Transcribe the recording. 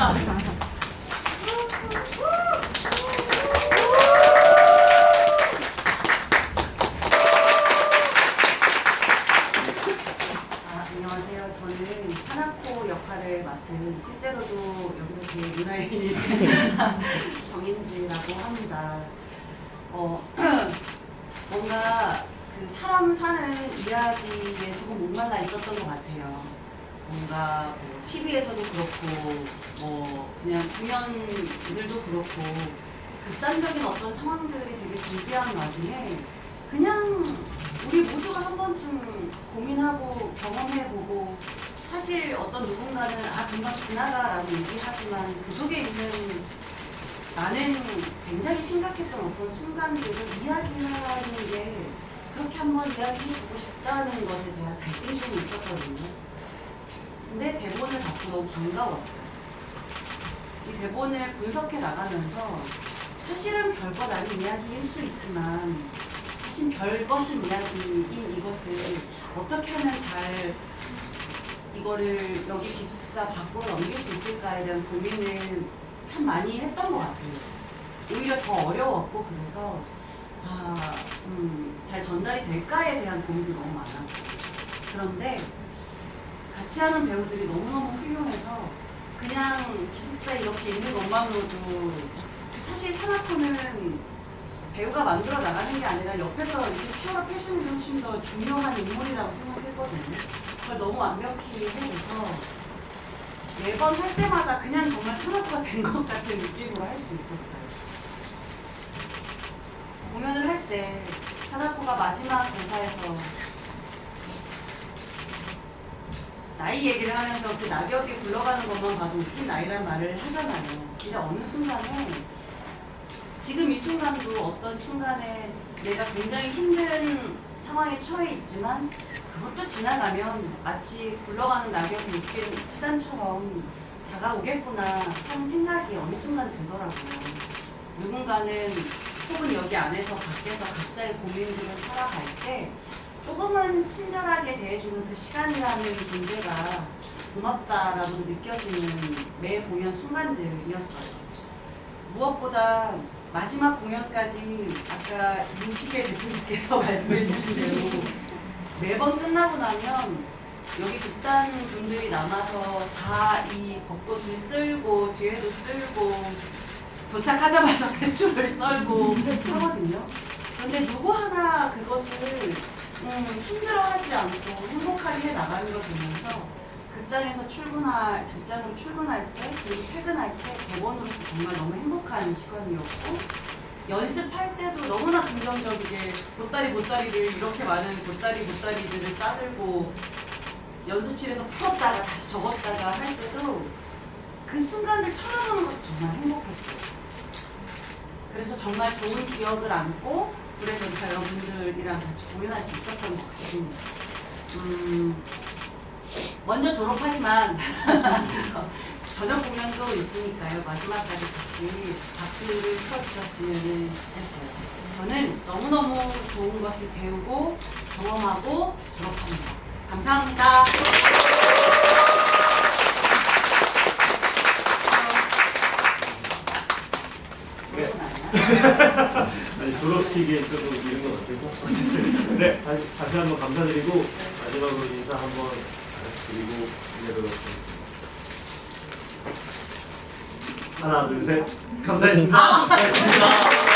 아, 안녕하세요. 저는 산악호 역할을 맡은 실제로도 여기서 제일 문화인이 정인지라고 합니다. 어, 뭔가 그 사람 사는 이야기에 조금 목말라 있었던 것 같아요. 뭔가 뭐 TV에서도 그렇고 뭐 그냥 공연들도 그렇고 극단적인 어떤 상황들이 되게 준비한 와중에 그냥 우리 모두가 한 번쯤 고민하고 경험해보고 사실 어떤 누군가는 아 금방 지나가라고 얘기하지만 그 속에 있는 나는 굉장히 심각했던 어떤 순간들을 이야기하는 게 그렇게 한번 이야기해보고 싶다는 것에 대한 갈증이 있었거든요. 근데 대본을 받고 너무 반가웠어요. 이 대본을 분석해 나가면서 사실은 별것 아닌 이야기일 수 있지만 사실 별것인 이야기인 이것을 어떻게 하면 잘 이거를 여기 기숙사 밖으로 넘길 수 있을까에 대한 고민을 참 많이 했던 것 같아요. 오히려 더 어려웠고 그래서 아, 음, 잘 전달이 될까에 대한 고민이 너무 많아. 그런데 같이 하는 배우들이 너무너무 훌륭해서 그냥 기숙사에 이렇게 있는 것만으로도 사실 산악호는 배우가 만들어 나가는 게 아니라 옆에서 치어가 펴주는 게 훨씬 더 중요한 인물이라고 생각했거든요. 그걸 너무 완벽히 해줘서 매번 할 때마다 그냥 정말 산악호가 된 것 같은 느낌으로 할 수 있었어요. 공연을 할 때 산악호가 마지막 대사에서 나이 얘기를 하면서 그 낙엽이 굴러가는 것만 봐도 웃긴 나이란 말을 하잖아요. 근데 어느 순간에 지금 이 순간도 어떤 순간에 내가 굉장히 힘든 상황에 처해 있지만 그것도 지나가면 마치 굴러가는 낙엽이 웃긴 시단처럼 다가오겠구나 하는 생각이 어느 순간 들더라고요. 누군가는 혹은 여기 안에서 밖에서 각자의 고민들을 살아갈 때 조금은 친절하게 대해주는 그 시간이라는 존재가 고맙다라고 느껴지는 매 공연 순간들이었어요. 무엇보다 마지막 공연까지 아까 윤희재 대표님께서 말씀해 주신 대로 매번 끝나고 나면 여기 극단 분들이 남아서 다 이 벚꽃을 쓸고 뒤에도 쓸고 도착하자마자 배추를 썰고 하거든요. 그런데 누구 하나 그것을 음, 힘들어하지 않고 행복하게 해 나가는 걸 보면서 극장에서 출근할 직장으로 출근할 때 그리고 퇴근할 때 대본으로서 정말 너무 행복한 시간이었고 연습할 때도 너무나 긍정적이게 보따리 보따리를 이렇게 많은 보따리 보따리들을 싸들고 연습실에서 풀었다가 다시 적었다가 할 때도 그 순간을 쳐다보는 것이 정말 행복했어요. 그래서 정말 좋은 기억을 안고 그래서 여러분들이랑 같이 공연할 수 있었던 것 같습니다. 음, 먼저 졸업하지만 저녁 공연도 있으니까요. 마지막까지 같이 박수를 쳐주셨으면 했어요. 저는 너무너무 좋은 것을 배우고 경험하고 졸업합니다. 감사합니다. 네. 아니 졸업시기엔 조금 이른 것 같아서 어쨌든 네 다시, 다시 한번 감사드리고 마지막으로 인사 한번 드리고 끝내도록 하겠습니다. 하나 둘 셋. 감사했습니다. 아. 감사했습니다